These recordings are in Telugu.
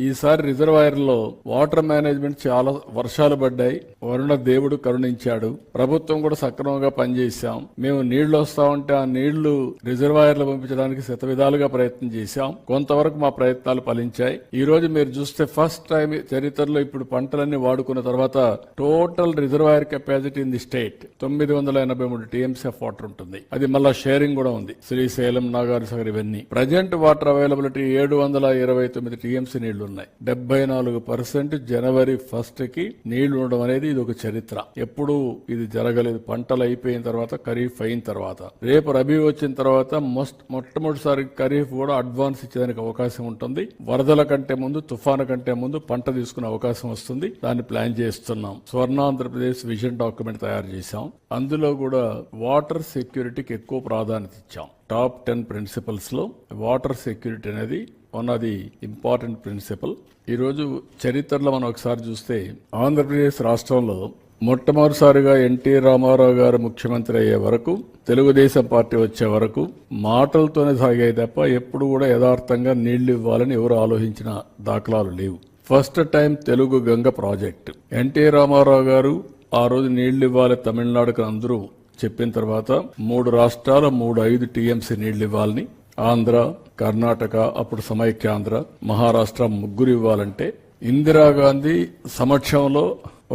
ఈసారి రిజర్వాయర్లో వాటర్ మేనేజ్మెంట్ చాలా వర్షాలు పడ్డాయి. వరుణ దేవుడు కరుణించాడు. ప్రభుత్వం కూడా సక్రమంగా పనిచేశాం. మేము నీళ్ళు వస్తా ఉంటే ఆ నీళ్ళు రిజర్వాయర్లు పంపించడానికి శత విధాలుగా ప్రయత్నం చేశాం. కొంతవరకు మా ప్రయత్నాలు ఫలించాయి. ఈ రోజు మీరు చూస్తే ఫస్ట్ టైం చరిత్రలో ఇప్పుడు పంటలన్నీ వాడుకున్న తర్వాత total reservoir capacity in the state తొమ్మిది వందల ఎనభై మూడు టీఎంసీ ఆఫ్ వాటర్ ఉంటుంది. అది మళ్ళా షేరింగ్ కూడా ఉంది. శ్రీశైలం నాగార్జునసాగర్ ఇవన్నీ. ప్రజెంట్ వాటర్ అవైలబిలిటీ ఏడు వందల ఇరవై తొమ్మిది టీఎంసీ నీళ్ళు ఉన్నాయి. డెబ్బై నాలుగు పర్సెంట్ జనవరి ఫస్ట్కి నీళ్ళు ఉండడం అనేది ఇది ఒక చరిత్ర. ఎప్పుడు ఇది జరగలేదు. పంటలు అయిపోయిన తర్వాత ఖరీఫ్ అయిన తర్వాత. రేపు రబీ వచ్చిన తర్వాత మోస్ట్ మొట్టమొదటిసారి ఖరీఫ్ కూడా అడ్వాన్స్ ఇచ్చేదానికి అవకాశం ఉంటుంది. వరదల కంటే ముందు తుఫాను కంటే ముందు పంట తీసుకునే అవకాశం వస్తుంది. దాన్ని ప్లాన్ చేస్తున్నాం. స్వర్ణాంధ్రప్రదేశ్ విజన్ డాక్యుమెంట్ తయారు చేశాం. అందులో కూడా వాటర్ సెక్యూరిటీకి ఎక్కువ ప్రాధాన్యత ఇచ్చాం. టాప్ టెన్ ప్రిన్సిపల్స్లో వాటర్ సెక్యూరిటీ అనేది one of the important principle. ఈరోజు చరిత్రలో మనం ఒకసారి చూస్తే ఆంధ్రప్రదేశ్ రాష్ట్రంలో మొట్టమొదటిసారిగా ఎన్టీ రామారావు గారు ముఖ్యమంత్రి అయ్యే వరకు తెలుగుదేశం పార్టీ వచ్చే వరకు మాటలతోనే సాగాయి తప్ప ఎప్పుడు కూడా యథార్థంగా నీళ్ళు ఇవ్వాలని ఎవరు ఆలోచించిన దాఖలాలు లేవు. First time Telugu Ganga project. NT Rama Rao గారు ఆ రోజు నీళ్ళు ఇవ్వాలి తమిళనాడుకు అందరూ చెప్పిన తర్వాత మూడు రాష్ట్రాల మూడు ఐదు టీఎంసీ నీళ్ళు ఇవ్వాలని ఆంధ్ర కర్ణాటక అప్పుడు సమైక్యాంధ్ర మహారాష్ట్ర ముగ్గురు ఇవ్వాలంటే ఇందిరాగాంధీ సమక్షంలో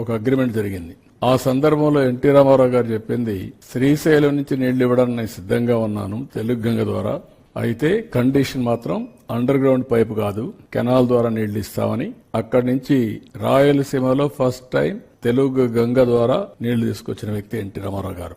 ఒక అగ్రిమెంట్ జరిగింది. ఆ సందర్భంలో ఎన్టీ రామారావు గారు చెప్పింది శ్రీశైలం నుంచి నీళ్ళు ఇవ్వడానికి నేను సిద్ధంగా ఉన్నాను తెలుగు గంగ ద్వారా. అయితే కండిషన్ మాత్రం అండర్ గ్రౌండ్ పైపు కాదు కెనాల్ ద్వారా నీళ్ళు ఇస్తామని అక్కడి నుంచి రాయలసీమలో ఫస్ట్ టైం తెలుగు గంగ ద్వారా నీళ్ళు తీసుకొచ్చిన వ్యక్తి ఎన్టీ రామారావు గారు.